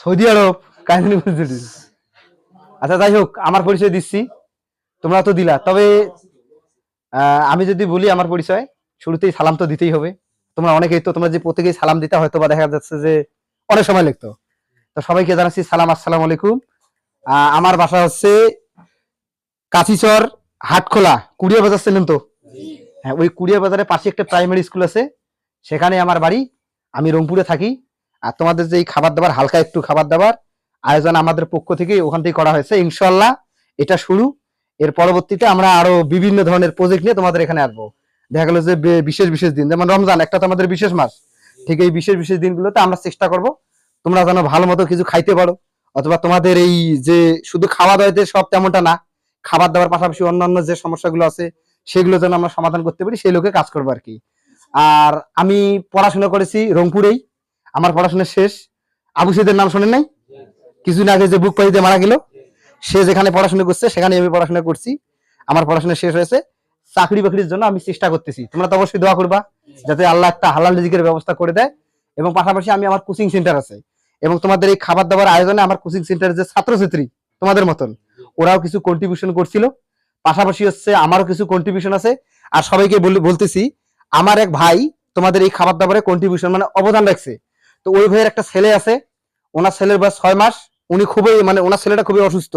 Saudi আরব কাহিনী বুঝতে আচ্ছা যাই হোক, আমার পরিচয় দিচ্ছি। তোমরা তো দিলা। তবে আমি যদি বলি আমার পরিচয়, শুরুতেই সালাম তো দিতেই হবে। তোমরা অনেকেই তো, তোমরা যে প্রত্যেকেই সালাম দিতে, হয়তো বা দেখা যাচ্ছে যে অনেক সময় লিখতো তো সবাইকে জানাচ্ছি সালাম, আসসালাম আলাইকুম। আমার বাসা হচ্ছে কাছিচর হাটখোলা, কুড়িয়া বাজার ছিলেন তো? হ্যাঁ ওই কুড়িয়া বাজারের পাশে একটা প্রাইমারি স্কুল আছে। সেখানে আমার বাড়ি। আমি রংপুরে থাকি, আর তোমাদের যে খাবার দাবার, হালকা একটু খাবার দাবার, আয়োজন আমাদের পক্ষ থেকে ওখান থেকে করা হয়েছে। ইনশাল্লাহ এটা শুরু। এর পরবর্তীতে আমরা আরও বিভিন্ন ধরনের প্রজেক্ট নিয়ে তোমাদের এখানে আসব। দেখা গেল যে বিশেষ বিশেষ দিন, যেমন রমজান, একটা তো আমাদের বিশেষ মাস। ঠিক এই বিশেষ বিশেষ দিনগুলোতে আমরা চেষ্টা করব, তোমরা যেন ভালো মতো কিছু খাইতে পারো, অথবা তোমাদের এই যে শুধু খাওয়া দাওয়াতে সব তেমনটা না, খাবার দাবার পাশাপাশি অন্যান্য যে সমস্যাগুলো আছে, সেগুলো যেন আমরা সমাধান করতে পারি, সেই লোকে কাজ করব আর কি। আর আমি পড়াশোনা করেছি রংপুরেই। আমার পড়াশোনা শেষ। আবু সিদের নাম শোনেন নাই? কিছুদিন আগে যে বুক পাইতে মারা গেল, সে যেখানে পড়াশোনা করছে সেখানে আমি পড়াশোনা করছি। আমার পড়াশোনা শেষ হয়েছে। চাকরি বাকরির জন্য আমি চেষ্টা করতেছি। তোমরা তো অবশ্যই দোয়া করবা, যাতে আল্লাহ একটা হালাল রিজিকের ব্যবস্থা করে দেয়। এবং পাশাপাশি আমি আমার কোচিং সেন্টার আছে। এবং তোমাদের এই খাবার দাবার আয়োজনে আমার কোচিং সেন্টারের যে ছাত্রছাত্রী, তোমাদের মতন, ওরাও কিছু কন্ট্রিবিউশন করছিল। পাশাপাশি হচ্ছে আমারও কিছু কন্ট্রিবিউশন আছে। আর সবাইকে বল- বলতেছি আমার এক ভাই তোমাদের এই খাবার দাবারে কন্ট্রিবিউশন মানে অবদান রাখছে। তো ওই ভাইয়ের একটা ছেলে আছে ওনার ছেলের বয়স ছয় মাস উনি খুবই মানে ওনার ছেলেটা খুবই অসুস্থ।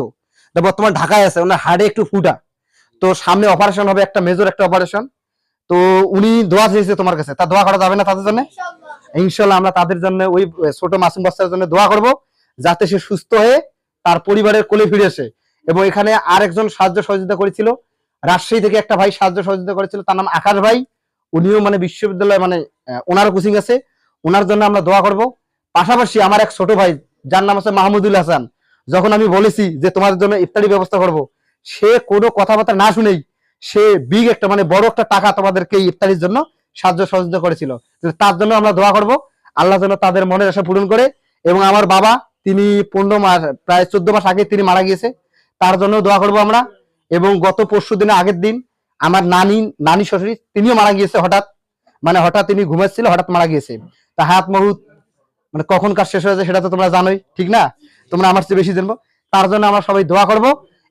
বর্তমান ঢাকায় আছে ওনার হাড়ে একটু ফুটা। তো সামনে অপারেশন হবে একটা মেজর একটা অপারেশন তো উনি দোয়া চেয়েছে তোমার কাছে। তা দোয়া করা যাবে না তাদের জন্য? ইনশাল্লাহ। আমরা তাদের জন্য ওই ছোট মাসুম বাচ্চার জন্য দোয়া করব যাতে সে সুস্থ হয়ে তার পরিবারের কোলে ফিরে আসে। এবং এখানে আরেকজন সাহায্য সহযোগিতা করেছিল রাজশাহী থেকে একটা ভাই সাহায্য সহযোগিতা করেছিল তার নাম আকাশ ভাই। উনিও মানে বিশ্ববিদ্যালয় মানে ওনার কোচিং আছে। ওনার জন্য আমরা দোয়া করব। পাশাপাশি আমার এক ছোট ভাই, যার নাম আছে মাহমুদুল হাসান, যখন আমি বলেছি যে তোমাদের জন্য ইফতারি ব্যবস্থা করব, সে কোনো কথাবার্তা না শুনেই সে বিগ একটা মানে বড় একটা টাকা তোমাদেরকে ইফতারির জন্য সাহায্য সহযোগিতা করেছিল। তার জন্য আমরা দোয়া করব। আল্লাহ যেন তাদের মনের আশা পূরণ করে এবং আমার বাবা, তিনি পনেরো মাস, প্রায় চোদ্দ মাস আগে তিনি মারা গিয়েছে। তার জন্য দোয়া করব আমরা এবং গত পরশু দিনে আগের দিন আমার নানি নানি শ্বশুরি তিনিও মারা গিয়েছে হঠাৎ। মানে হঠাৎ তিনি ঘুমাচ্ছিল, হঠাৎ মারা গিয়েছে। তা হাত মহুত মানে কখন কাজ শেষ হয়েছে সেটা তো তোমরা জানোই, ঠিক না? তোমরা আমার চেয়ে বেশি জানব। তার জন্য আমরা সবাই দোয়া করব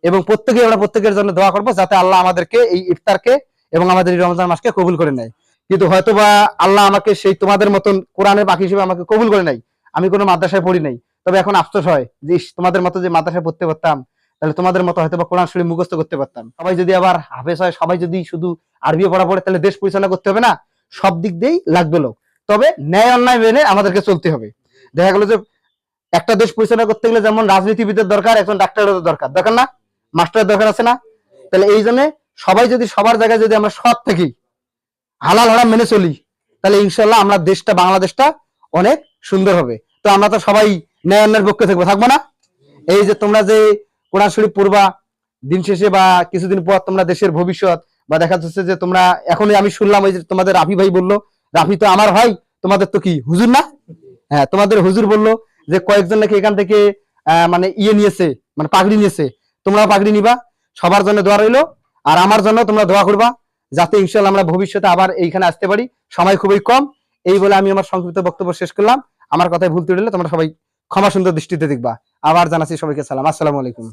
এবং প্রত্যেকে আমরা প্রত্যেকের জন্য দোয়া করব যাতে আল্লাহ আমাদেরকে এই ইফতারকে এবং আমাদের এই রমজান মাসকে কবুল করে নেয়। কিন্তু হয়তো বা আল্লাহ আমাকে সেই তোমাদের মতন কোরআনের বাকি হিসেবে আমাকে কবুল করে নাই। আমি কোনো মাদ্রাসায় পড়ি নাই। তবে এখন আফসোস হয় যে তোমাদের মতো যে মাদ্রাসায় পড়তে পারতাম তাহলে তোমাদের মতো হয়তো বা কোরআন শরীফ মুখস্থ করতে পারতাম। সবাই যদি আবার হাফেজ হয়, সবাই যদি শুধু আরবি পড়া পড়ে, তাহলে দেশ পরিচালনা করতে হবে না? সব দিক দিয়েই লাগবে লোক। তবে ন্যায় অন্যায় মেনে আমাদেরকে চলতে হবে। দেখা গেলো যে একটা দেশ পরিচালনা করতে গেলে যেমন রাজনীতিবিদের দরকার, একজন ডাক্তারের দরকার। দরকার না? মাস্টারের দরকার আছে না? তাহলে এই জন্য সবাই যদি, সবার জায়গায় যদি আমরা সৎ থাকি, হালাল হারাম মেনে চলি, তাহলে ইনশাল্লাহ আমরা দেশটা, বাংলাদেশটা অনেক সুন্দর হবে। তো আমরা তো সবাই ন্যায় অন্যায়ের পক্ষে থাকব থাকব না? এই যে তোমরা যে কোরআন শরীফ পড়বা দিন শেষে বা কিছুদিন পর তোমরা দেশের ভবিষ্যৎ, বা দেখা যাচ্ছে যে তোমরা, এখনই আমি শুনলাম ওই যে তোমাদের রাফি ভাই বলল, রাফি তো আমার ভাই, তোমাদের তো কি, হুজুর না? হ্যাঁ তোমাদের হুজুর বলল যে কয়েকজন নাকি এখান থেকে মানে ইয়ে নিয়েছে মানে পাগড়ি নিয়েছে, তোমরাও পাগড়ি নিবা, সবার জন্য দোয়া রইল, আর আমার জন্য তোমরা দোয়া করবা, যাতে ইনশাল্লাহ আমরা ভবিষ্যতে আবার এইখানে আসতে পারি। সময় খুবই কম, এই বলে আমি আমার সংক্ষিপ্ত বক্তব্য শেষ করলাম। আমার কথায় ভুল তুলে তোমরা সবাই ক্ষমা সুন্দর দৃষ্টিতে দেখবা। আবার জানাচ্ছি সবাইকে সালাম। আসসালামু আলাইকুম।